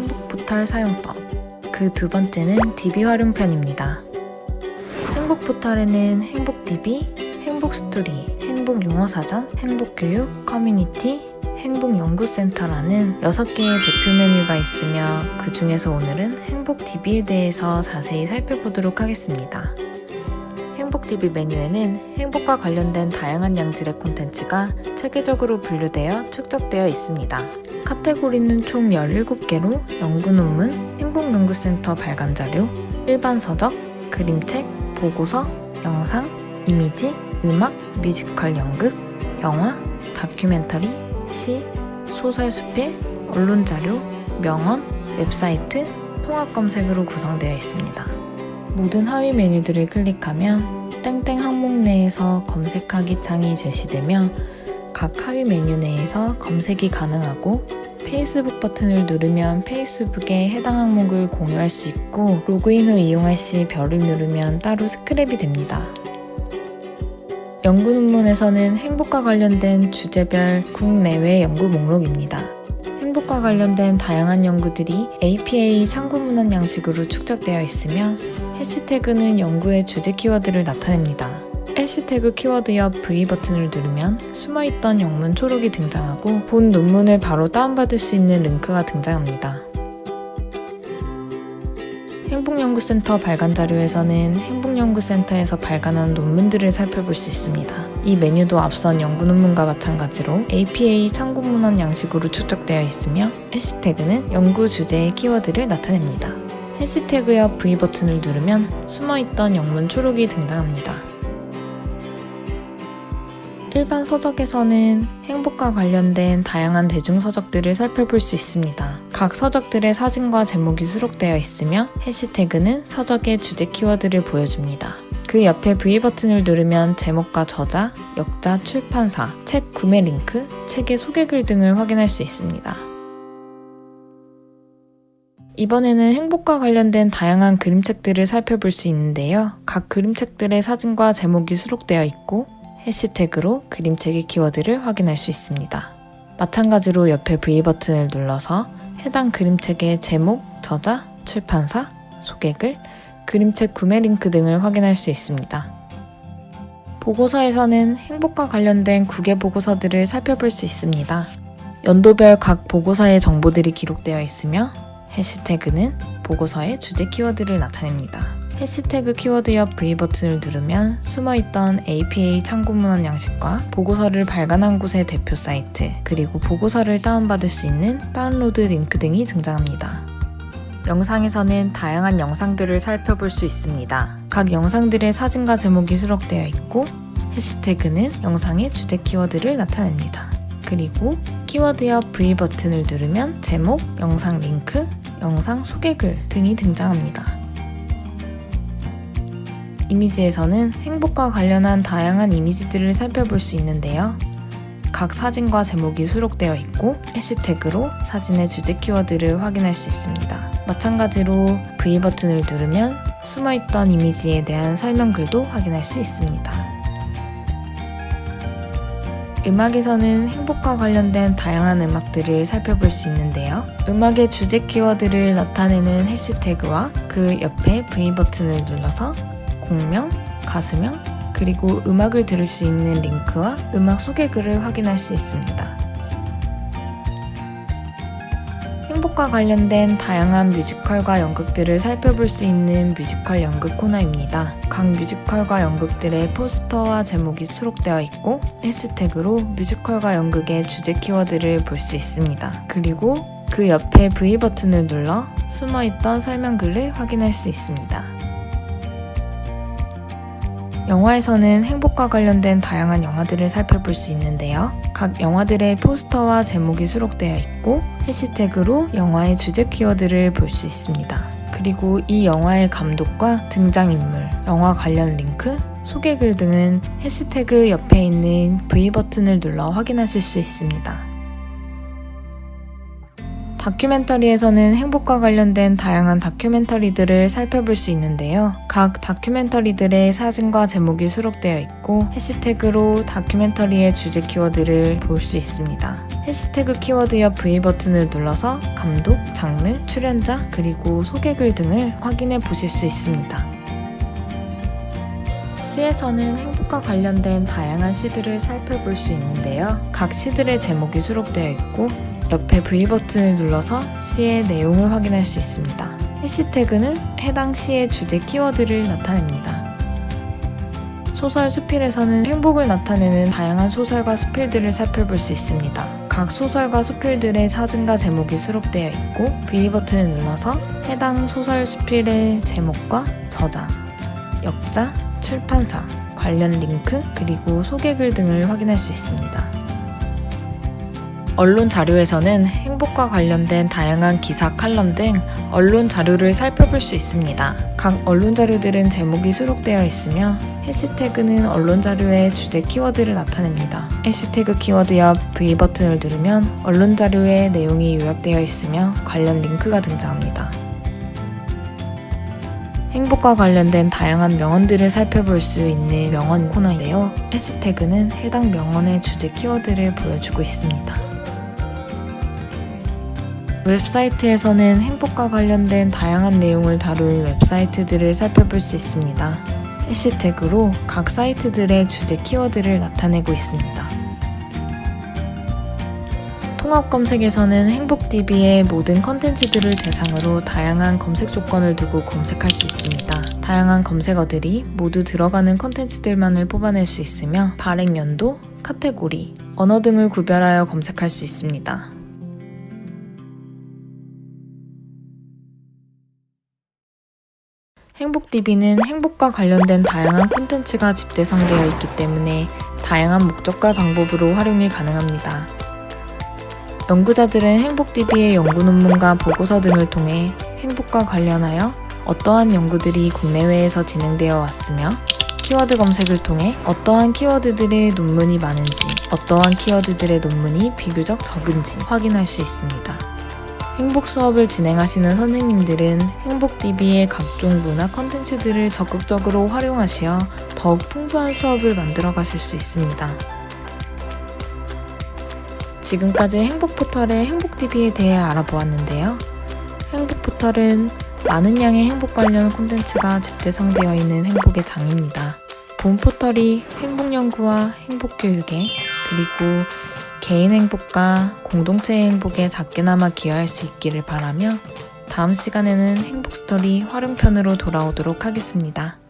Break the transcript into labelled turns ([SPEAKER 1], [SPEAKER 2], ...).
[SPEAKER 1] 번째, 행복 포털 사용법. 그 두 번째는 DB 활용편입니다. 행복 포털에는 행복 DB, 행복 스토리, 행복 용어 사전, 행복 교육, 커뮤니티, 행복 연구센터라는 6개의 대표 메뉴가 있으며 그 중에서 오늘은 행복 DB에 대해서 자세히 살펴보도록 하겠습니다. 행복 DB 메뉴에는 행복과 관련된 다양한 양질의 콘텐츠가 체계적으로 분류되어 축적되어 있습니다. 카테고리는 총 17개로 연구 논문, 행복연구센터 발간 자료, 일반 서적, 그림책, 보고서, 영상, 이미지, 음악, 뮤지컬 연극, 영화, 다큐멘터리, 시, 소설 수필, 언론 자료, 명언, 웹사이트, 통합 검색으로 구성되어 있습니다. 모든 하위 메뉴들을 클릭하면 땡땡 항목 내에서 검색하기 창이 제시되며 각 하위 메뉴 내에서 검색이 가능하고 페이스북 버튼을 누르면 페이스북에 해당 항목을 공유할 수 있고 로그인 후 이용할 시 별을 누르면 따로 스크랩이 됩니다. 연구 논문에서는 행복과 관련된 주제별 국내외 연구 목록입니다. 행복과 관련된 다양한 연구들이 APA 참고 문헌 양식으로 축적되어 있으며 해시태그는 연구의 주제 키워드를 나타냅니다. 해시태그 키워드 옆 V 버튼을 누르면 숨어있던 영문 초록이 등장하고 본 논문을 바로 다운받을 수 있는 링크가 등장합니다. 행복연구센터 발간 자료에서는 행복연구센터에서 발간한 논문들을 살펴볼 수 있습니다. 이 메뉴도 앞선 연구 논문과 마찬가지로 APA 참고 문헌 양식으로 축적되어 있으며 해시태그는 연구 주제의 키워드를 나타냅니다. 해시태그 옆 V 버튼을 누르면 숨어있던 영문 초록이 등장합니다. 일반 서적에서는 행복과 관련된 다양한 대중 서적들을 살펴볼 수 있습니다. 각 서적들의 사진과 제목이 수록되어 있으며 해시태그는 서적의 주제 키워드를 보여줍니다. 그 옆에 V 버튼을 누르면 제목과 저자, 역자, 출판사, 책 구매 링크, 책의 소개글 등을 확인할 수 있습니다. 이번에는 행복과 관련된 다양한 그림책들을 살펴볼 수 있는데요. 각 그림책들의 사진과 제목이 수록되어 있고 해시태그로 그림책의 키워드를 확인할 수 있습니다. 마찬가지로 옆에 V 버튼을 눌러서 해당 그림책의 제목, 저자, 출판사, 소개글, 그림책 구매 링크 등을 확인할 수 있습니다. 보고서에서는 행복과 관련된 국외 보고서들을 살펴볼 수 있습니다. 연도별 각 보고서의 정보들이 기록되어 있으며 해시태그는 보고서의 주제 키워드를 나타냅니다. 해시태그 키워드 옆 V 버튼을 누르면 숨어있던 APA 참고문헌 양식과 보고서를 발간한 곳의 대표 사이트, 그리고 보고서를 다운받을 수 있는 다운로드 링크 등이 등장합니다. 영상에서는 다양한 영상들을 살펴볼 수 있습니다. 각 영상들의 사진과 제목이 수록되어 있고 해시태그는 영상의 주제 키워드를 나타냅니다. 그리고 키워드 옆 V 버튼을 누르면 제목, 영상 링크, 영상 소개글 등이 등장합니다. 이미지에서는 행복과 관련한 다양한 이미지들을 살펴볼 수 있는데요. 각 사진과 제목이 수록되어 있고 해시태그로 사진의 주제 키워드를 확인할 수 있습니다. 마찬가지로 V 버튼을 누르면 숨어있던 이미지에 대한 설명글도 확인할 수 있습니다. 음악에서는 행복과 관련된 다양한 음악들을 살펴볼 수 있는데요. 음악의 주제 키워드를 나타내는 해시태그와 그 옆에 V 버튼을 눌러서 곡명, 가수명, 그리고 음악을 들을 수 있는 링크와 음악 소개글을 확인할 수 있습니다. 행복과 관련된 다양한 뮤지컬과 연극들을 살펴볼 수 있는 뮤지컬 연극 코너입니다. 각 뮤지컬과 연극들의 포스터와 제목이 수록되어 있고 해시태그로 뮤지컬과 연극의 주제 키워드를 볼 수 있습니다. 그리고 그 옆에 V 버튼을 눌러 숨어있던 설명 글을 확인할 수 있습니다. 영화에서는 행복과 관련된 다양한 영화들을 살펴볼 수 있는데요. 각 영화들의 포스터와 제목이 수록되어 있고 해시태그로 영화의 주제 키워드를 볼 수 있습니다. 그리고 이 영화의 감독과 등장인물, 영화 관련 링크, 소개글 등은 해시태그 옆에 있는 V 버튼을 눌러 확인하실 수 있습니다. 다큐멘터리에서는 행복과 관련된 다양한 다큐멘터리들을 살펴볼 수 있는데요. 각 다큐멘터리들의 사진과 제목이 수록되어 있고 해시태그로 다큐멘터리의 주제 키워드를 볼 수 있습니다. 해시태그 키워드 옆 V 버튼을 눌러서 감독, 장르, 출연자, 그리고 소개글 등을 확인해 보실 수 있습니다. 시에서는 행복과 관련된 다양한 시들을 살펴볼 수 있는데요. 각 시들의 제목이 수록되어 있고 옆에 V 버튼을 눌러서 시의 내용을 확인할 수 있습니다. 해시태그는 해당 시의 주제 키워드를 나타냅니다. 소설 수필에서는 행복을 나타내는 다양한 소설과 수필들을 살펴볼 수 있습니다. 각 소설과 수필들의 사진과 제목이 수록되어 있고 V 버튼을 눌러서 해당 소설 수필의 제목과 저자, 역자, 출판사, 관련 링크, 그리고 소개글 등을 확인할 수 있습니다. 언론 자료에서는 행복과 관련된 다양한 기사, 칼럼 등 언론 자료를 살펴볼 수 있습니다. 각 언론 자료들은 제목이 수록되어 있으며 해시태그는 언론 자료의 주제 키워드를 나타냅니다. 해시태그 키워드 옆 V 버튼을 누르면 언론 자료의 내용이 요약되어 있으며 관련 링크가 등장합니다. 행복과 관련된 다양한 명언들을 살펴볼 수 있는 명언 코너인데요. 해시태그는 해당 명언의 주제 키워드를 보여주고 있습니다. 웹사이트에서는 행복과 관련된 다양한 내용을 다룬 웹사이트들을 살펴볼 수 있습니다. 해시태그로 각 사이트들의 주제 키워드를 나타내고 있습니다. 통합 검색에서는 행복DB의 모든 컨텐츠들을 대상으로 다양한 검색 조건을 두고 검색할 수 있습니다. 다양한 검색어들이 모두 들어가는 컨텐츠들만을 뽑아낼 수 있으며 발행 연도, 카테고리, 언어 등을 구별하여 검색할 수 있습니다. 행복DB는 행복과 관련된 다양한 콘텐츠가 집대성되어 있기 때문에 다양한 목적과 방법으로 활용이 가능합니다. 연구자들은 행복DB의 연구 논문과 보고서 등을 통해 행복과 관련하여 어떠한 연구들이 국내외에서 진행되어 왔으며 키워드 검색을 통해 어떠한 키워드들의 논문이 많은지, 어떠한 키워드들의 논문이 비교적 적은지 확인할 수 있습니다. 행복 수업을 진행하시는 선생님들은 행복DB의 각종 문화 컨텐츠들을 적극적으로 활용하시어 더욱 풍부한 수업을 만들어 가실 수 있습니다. 지금까지 행복 포털의 행복DB에 대해 알아보았는데요. 행복 포털은 많은 양의 행복 관련 콘텐츠가 집대성되어 있는 행복의 장입니다. 본 포털이 행복 연구와 행복 교육에 그리고 개인 행복과 공동체 행복에 작게나마 기여할 수 있기를 바라며 다음 시간에는 행복 스토리 활용편으로 돌아오도록 하겠습니다.